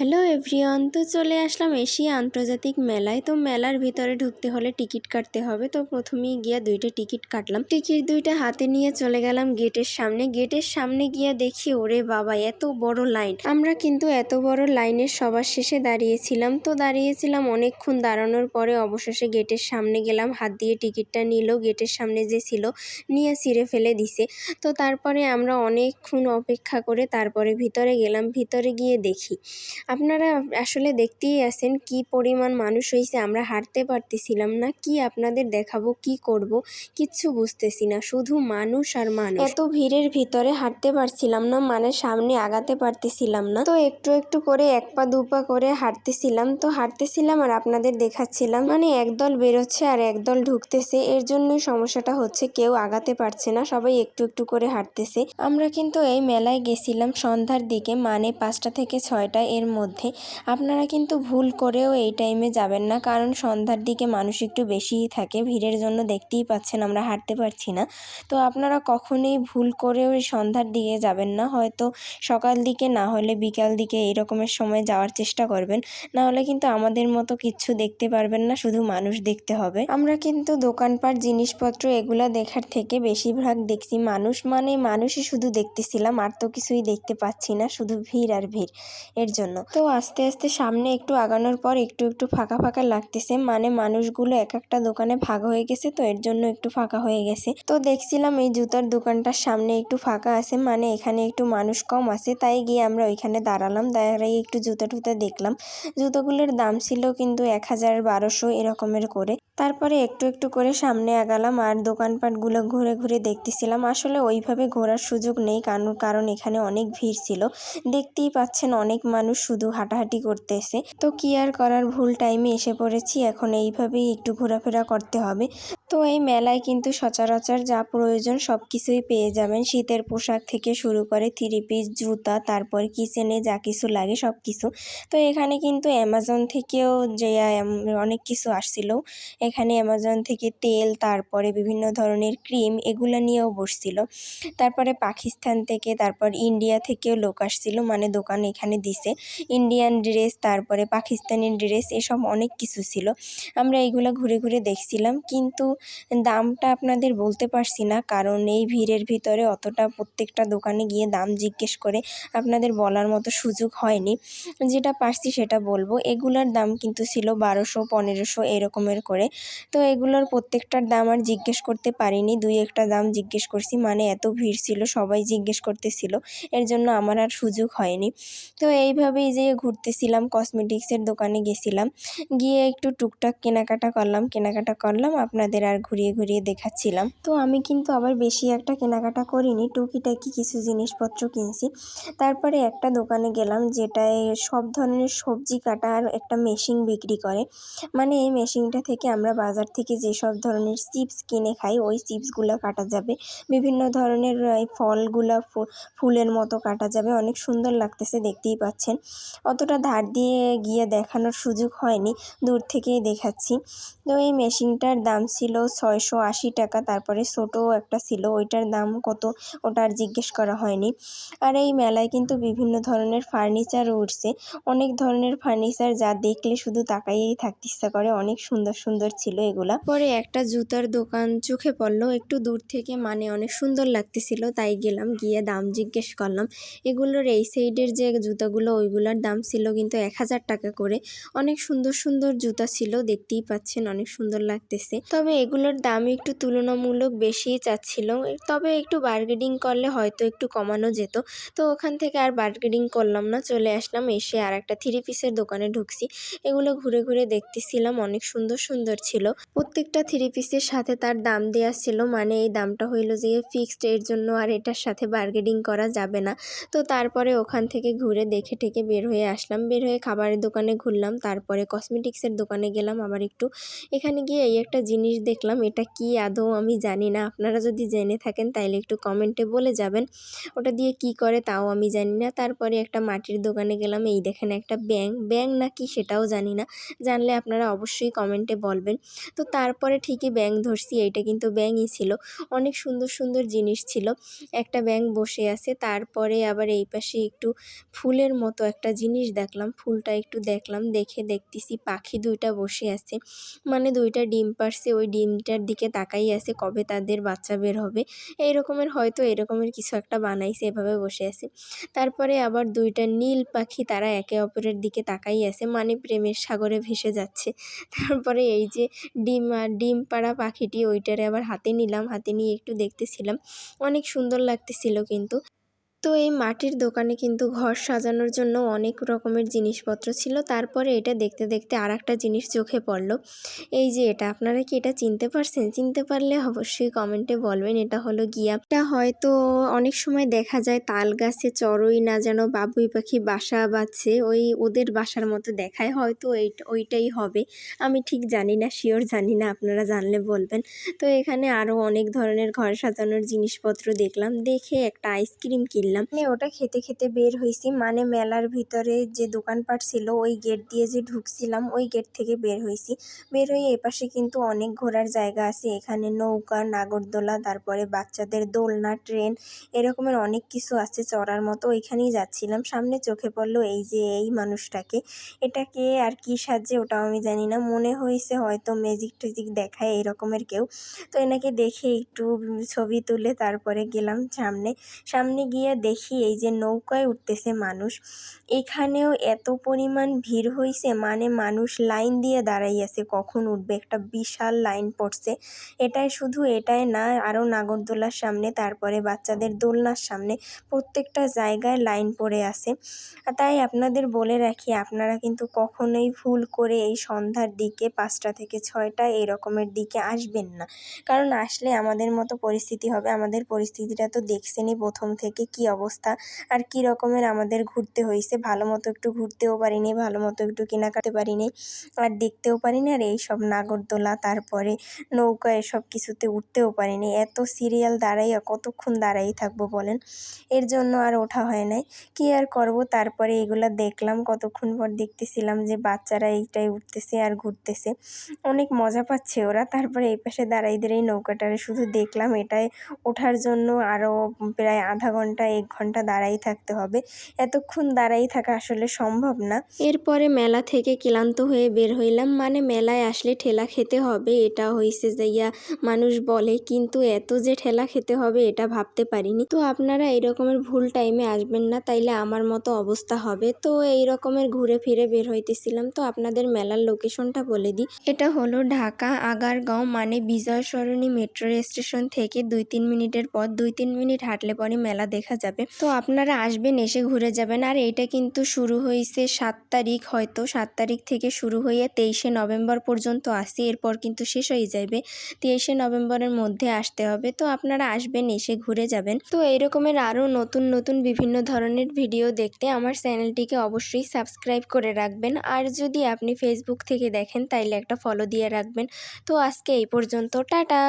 Hello everyone, তো চলে আসলাম Asia আন্তর্জাতিক মেলায়। তো মেলার ভিতরে ঢুকতে হলে টিকিট কাটতে হবে। তো প্রথমেই গিয়া দুইটা টিকিট কাটলাম। টিকিট দুইটা হাতে নিয়ে চলে গেলাম গেটের সামনে। গেটের সামনে গিয়া দেখি, ওরে বাবা, এত বড় লাইন। আমরা কিন্তু এত বড় লাইনের সবার শেষে দাঁড়িয়েছিলাম। তো দাঁড়িয়েছিলাম অনেকক্ষণ দাঁড়ানোর পরে অবশেষে গেটের সামনে গেলাম। হাত দিয়ে টিকিটটা নিল। গেটের সামনে যে ছিল, নিয়ে ছিঁড়ে ফেলে দিছে। তো তারপরে আমরা অনেকক্ষণ অপেক্ষা করে তারপরে ভিতরে গেলাম। ভিতরে গিয়ে দেখি আপনারা আসলে দেখতেই আছেন কি পরিমাণ মানুষ হয়েছে আমরা হাঁটতে পারতেছিলাম না, কি আপনাদের দেখাবো, কি করব, কিচ্ছু বুঝতেছি না, শুধু মানুষ আর মানুষ। এত ভিড়ের ভিতরে হাঁটতে পারছিলাম না মানে সামনে আগাতে পারতেছিলাম না। তো একটু একটু করে এক পা, দু পা করে হাঁটতেছিলাম, তো হাঁটতেছিলাম আর আপনাদের দেখাচ্ছিলাম। মানে একদল বেরোচ্ছে আর একদল ঢুকতেছে, এর জন্যই সমস্যাটা হচ্ছে কেউ আগাতে পারছে না, সবাই একটু একটু করে হাঁটতেছে। আমরা কিন্তু এই মেলায় গেছিলাম সন্ধ্যার দিকে মানে পাঁচটা থেকে ছয়টা এর মধ্যে। আপনারা কিন্তু ভুল করেও এই টাইমে যাবেন না, কারণ সন্ধ্যার দিকে মানুষ একটু বেশিই থাকে, ভিড়ের জন্য দেখতেই পাচ্ছেন আমরা হাঁটতে পারছি না। তো আপনারা কখনোই ভুল করেও সন্ধ্যার দিকে যাবেন না, হয়তো সকাল দিকে না হলে বিকাল দিকে এই রকমের সময় যাওয়ার চেষ্টা করবেন। না হলে কিন্তু আমাদের মতো কিচ্ছু দেখতে পারবেন না, শুধু মানুষ দেখতে হবে। আমরা কিন্তু দোকানপাট, জিনিসপত্র এগুলা দেখার থেকে বেশিরভাগ দেখছি মানুষ মানে মানুষই শুধু দেখতেছিলাম, আর তো কিছুই দেখতে পাচ্ছি না, শুধু ভিড় আর ভিড়, এর জন্য। তো আস্তে আস্তে সামনে একটু আগানোর পর একটু একটু ফাঁকা ফাঁকা লাগতেছে। মানে মানুষগুলো এক একটা দোকানে ভাগ হয়ে গেছে, তো এর জন্য একটু ফাঁকা হয়ে গেছে। তো দেখছিলাম এই জুতার দোকানটার সামনে একটু ফাঁকা আছে মানে এখানে একটু মানুষ কম আছে। তাই গিয়ে আমরা ওইখানে দাঁড়ালাম দাঁড়াই একটু জুতা টুতা দেখলাম। জুতোগুলোর দাম ছিল কিন্তু এক হাজার বারোশো এরকমের করে। তারপরে একটু একটু করে সামনে আগালাম আর দোকানপাটগুলো ঘুরে ঘুরে দেখতেছিলাম। আসলে ওইভাবে ঘোরার সুযোগ নেই, কারণ কারণ এখানে অনেক ভিড় ছিল। দেখতেই পাচ্ছেন অনেক মানুষ শুধু হাঁটাহাঁটি করতেছে। তো কি আর করার, ভুল টাইমে এসে পড়েছি। এখন এইভাবেই একটু ঘোরাফেরা করতে হবে। তো এই মেলায় কিন্তু সচরাচর যা প্রয়োজন সব কিছুই পেয়ে যাবেন। শীতের পোশাক থেকে শুরু করে থ্রি পিস জুতা, তারপর কিচেনে যা কিছু লাগে সব কিছু তো এখানে কিন্তু অ্যামাজন থেকেও যে অনেক কিছু আসছিল। এখানে অ্যামাজন থেকে তেল, তারপরে বিভিন্ন ধরনের ক্রিম এগুলো নিয়েও বসছিল। তারপরে পাকিস্তান থেকে, তারপর ইন্ডিয়া থেকেও লোক আসছিল মানে দোকান এখানে দিছে। ইন্ডিয়ান ড্রেস, তারপরে পাকিস্তানি ড্রেস, এসব অনেক কিছু ছিল। আমরা এইগুলো ঘুরে ঘুরে দেখছিলাম, কিন্তু দামটা আপনাদের বলতে পারছি না, কারণ এই ভিড়ের ভিতরে অতটা প্রত্যেকটা দোকানে গিয়ে দাম জিজ্ঞেস করে আপনাদের বলার মতো সুযোগ হয়নি। যেটা পারছি সেটা বলব, এগুলোর দাম কিন্তু ছিল বারোশো, পনেরোশো, এরকমের করে। তো এগুলোর প্রত্যেকটার দাম আর জিজ্ঞেস করতে পারিনি। দুই একটা দাম জিজ্ঞেস করছি মানে এত ভিড় ছিল, সবাই জিজ্ঞেস করতেছিল। এর জন্য আমার আর সুযোগ হয়নি। তো এইভাবেই যে ঘুরতেছিলাম কসমেটিক্সের দোকানে গেছিলাম। গিয়ে একটু টুকটাক কেনাকাটা করলাম কেনাকাটা করলাম, আপনাদের আর ঘুরিয়ে ঘুরিয়ে দেখাচ্ছিলাম। তো আমি কিন্তু আবার বেশি একটা কেনাকাটা করিনি, টুকিটাকি কিছু জিনিসপত্র কিনছি। তারপরে একটা দোকানে গেলাম, যেটায় সব ধরনের সবজি কাটার একটা মেশিন বিক্রি করে। মানে এই মেশিনটা থেকে আমরা বাজার থেকে যেসব ধরনের চিপস কিনে খাই, ওই চিপসগুলো কাটা যাবে। বিভিন্ন ধরনের ফলগুলা ফুলের মতো কাটা যাবে। অনেক সুন্দর লাগতেছে, দেখতেই পাচ্ছেন। অতটা ধার দিয়ে গিয়ে দেখানোর সুযোগ হয়নি, দূর থেকেই দেখাচ্ছি। তো এই মেশিনটার দাম ছিল ছয়শো আশি টাকা, তারপরে ছোটো একটা ছিল, ওইটার দাম কত ওটা আর জিজ্ঞেস করা হয়নি। আর এই মেলায় কিন্তু বিভিন্ন ধরনের ফার্নিচারও উঠছে। অনেক ধরনের ফার্নিচার যা দেখলে শুধু তাকাইয়েই থাকতে ইচ্ছা করে, অনেক সুন্দর সুন্দর ছিল এগুলা। পরে একটা জুতার দোকান চোখে পড়ল, একটু দূর থেকে মানে অনেক সুন্দর লাগতেছিল, তাই গেলাম, গিয়ে দাম জিজ্ঞেস করলাম। এগুলোর এই সাইডের যে জুতাগুলো, ওইগুলোর দাম ছিল কিন্তু এক হাজার টাকা করে। অনেক সুন্দর সুন্দর জুতা ছিল, দেখতেই পাচ্ছেন অনেক সুন্দর লাগতেছে। তবে এগুলোর দাম একটু তুলনামূলক বেশিই চাচ্ছিল। তবে একটু বার্গেনিং করলে হয়তো একটু কমানো যেত। তো ওখান থেকে আর বার্গেনিং করলাম না, চলে আসলাম, এসে আর একটা থ্রি পিসের দোকানে ঢুকছি। এগুলো ঘুরে ঘুরে দেখতেছিলাম, অনেক সুন্দর সুন্দর ছিল প্রত্যেকটা থ্রি পিসের সাথে তার দাম দেওয়া ছিল মানে এই দামটা হইল যে ফিক্সড এর জন্য আর এটার সাথে বার্গেনিং করা যাবে না। তো তারপরে ওখান থেকে ঘুরে দেখে ঠেকে বের হয়ে আসলাম। বের হয়ে খাবারের দোকানে ঘুরলাম, তারপরে কসমেটিক্সের দোকানে গেলাম আবার একটু। এখানে গিয়ে এই একটা জিনিস দেখলাম, এটা কি আদৌ আমি জানি না। আপনারা যদি জেনে থাকেন তাইলে একটু কমেন্টে বলে যাবেন, ওটা দিয়ে কি করে তাও আমি জানি না। তারপরে একটা মাটির দোকানে গেলাম, এই দেখেন একটা ব্যাং ব্যাং না কি সেটাও জানি না। জানলে আপনারা অবশ্যই কমেন্টে বলবেন। যাবেন তো তারপরে ঠিকই ব্যাঙ ধরছি, এইটা কিন্তু ব্যাঙই ছিল। অনেক সুন্দর সুন্দর জিনিস ছিল। একটা ব্যাঙ বসে আছে, তারপরে আবার এই পাশে একটু ফুলের মতো একটা জিনিস দেখলাম, ফুলটা একটু দেখলাম, দেখে দেখতেছি পাখি দুইটা বসে আছে। মানে দুইটা ডিম পারছে ওই ডিমটার দিকে তাকাই আছে, কবে তাদের বাচ্চা বের হবে। এই রকমের হয়তো এরকমের কিছু একটা বানাইছে, এভাবে বসে আছে। তারপরে আবার দুইটা নীল পাখি, তারা একে অপরের দিকে তাকাই আছে মানে প্রেমের সাগরে ভেসে যাচ্ছে। তারপরে এই যে ডিম ডিম পাড়া পাখিটি ওইটারে আবার হাতে নিলাম, হাতে নিয়ে একটু দেখতেছিলাম। অনেক সুন্দর লাগতেছিল কিন্তু। তো এই মাটির দোকানে কিন্তু ঘর সাজানোর জন্য অনেক রকমের জিনিসপত্র ছিল। তারপরে এটা দেখতে দেখতে আর একটা জিনিস চোখে পড়ল। এই যে এটা, আপনারা কি এটা চিনতে পারছেন? চিনতে পারলে অবশ্যই কমেন্টে বলবেন। এটা হলো গিয়া। এটা হয়তো অনেক সময় দেখা যায় তাল গাছে চড়ই না যেন বাবুই পাখি বাসা বাঁধছে। ওই ওদের বাসার মতো দেখায়। হয়তো ওই ওইটাই হবে। আমি ঠিক জানি না শিওর জানি না, আপনারা জানলে বলবেন। তো এখানে আরও অনেক ধরনের ঘর সাজানোর জিনিসপত্র দেখলাম। দেখে একটা আইসক্রিম কিনলাম। মানে ওটা খেতে খেতে বের হয়েছি মানে মেলার ভিতরে যে দোকানপাট ছিল, ওই গেট দিয়ে যে ঢুকছিলাম, ওই গেট থেকে বের হয়েছি বের হয়ে এপাশে কিন্তু অনেক ঘোরার জায়গা আছে। এখানে নৌকা, নাগরদোলা, তারপরে বাচ্চাদের দোলনা, ট্রেন, এরকমের অনেক কিছু আছে চড়ার মতো। ওইখানেই যাচ্ছিলাম। সামনে চোখে পড়ল এই যে এই মানুষটাকে। এটাকে আর কি সাজে ওটাও আমি জানি না। মনে হয়েছে হয়তো ম্যাজিক ট্যাজিক দেখায় এই রকমের কেউ। তো এনাকে দেখে একটু ছবি তুলে তারপরে গেলাম সামনে। সামনে গিয়ে দেখি এই যে নৌকায় উঠতেছে মানুষ। এখানেও এত পরিমাণ ভিড় হইছে মানে মানুষ লাইন দিয়ে দাঁড়াই আছে কখন উঠবে? একটা বিশাল লাইন পড়ছে। এটাই শুধু এটাই না, আরও নাগরদোলার সামনে, তারপরে বাচ্চাদের দোলনার সামনে প্রত্যেকটা জায়গায় লাইন পড়ে আছে। তাই আপনাদের বলে রাখি, আপনারা কিন্তু কখনোই ভুল করে এই সন্ধ্যার দিকে পাঁচটা থেকে ছয়টা এই রকমের দিকে আসবেন না। কারণ আসলে আমাদের মতো পরিস্থিতি হবে, আমাদের পরিস্থিতিটা তো দেখছেনই প্রথম থেকে কি অবস্থা। আর কি রকমের আমাদের ঘুরতে হয়েছে। ভালো মতো একটু ঘুরতেও পারিনি, ভালো মতো একটু কেনাকাটা পারিনি, আর দেখতেও পারিনি। আর এই সব নাগরদোলা, তারপরে নৌকা, এসব কিছুতে উঠতেও পারিনি। এত সিরিয়াল দাঁড়াইয়া কতক্ষণ দাঁড়াই থাকব বলেন? এর জন্য আর ওঠা হয় নাই। কি আর করব? তারপরে এগুলা দেখলাম, কতক্ষণ পর দেখতেছিলাম যে বাচ্চারা এইটাই উঠতেছে আর ঘুরতেছে। অনেক মজা পাচ্ছে ওরা। তারপরে এই পাশে দাঁড়াই দাঁড়াই নৌকাটারে শুধু দেখলাম। এটাই ওঠার জন্য আরও প্রায় আধা ঘণ্টা এক ঘণ্টা দাঁড়াই থাকতে হবে। এতক্ষণ দাঁড়াই থাকা আসলে সম্ভব না। এরপরে মেলা থেকে ক্লান্ত হয়ে বের হইলাম। মানে মেলায় আসলে ঠেলা খেতে হবে, এটা হইছে যে ইয়া মানুষ বলে, কিন্তু এত যে ঠেলা খেতে হবে, এটা ভাবতে পারিনি। তো আপনারা এই রকমের ভুল টাইমে আসবেন না, তাইলে আমার মতো অবস্থা হবে। তো এই রকমের ঘুরে ফিরে বের হইতেছিলাম। তো আপনাদের মেলার লোকেশনটা বলে দিই। এটা হলো ঢাকা, আগারগাঁও মানে বিজয় সরণি মেট্রো স্টেশন থেকে দুই তিন মিনিটের পর দুই তিন মিনিট হাঁটলে পরে মেলা দেখা যাবে। তো আপনারা আসবেন, এসে ঘুরে যাবেন। আর এইটা কিন্তু শুরু হয়েছে সাত তারিখ হয়তো। সাত তারিখ থেকে শুরু হয়ে তেইশে নভেম্বর পর্যন্ত আসি এরপর কিন্তু শেষ হয়ে যাবে তেইশে নভেম্বরের মধ্যে আসতে হবে। তো আপনারা আসবেন, এসে ঘুরে যাবেন। তো এইরকমের আরও নতুন নতুন বিভিন্ন ধরনের ভিডিও দেখতে আমার চ্যানেলটিকে অবশ্যই সাবস্ক্রাইব করে রাখবেন। আর যদি আপনি ফেসবুক থেকে দেখেন, তাইলে একটা ফলো দিয়ে রাখবেন। তো আজকে এই পর্যন্ত। টাটা!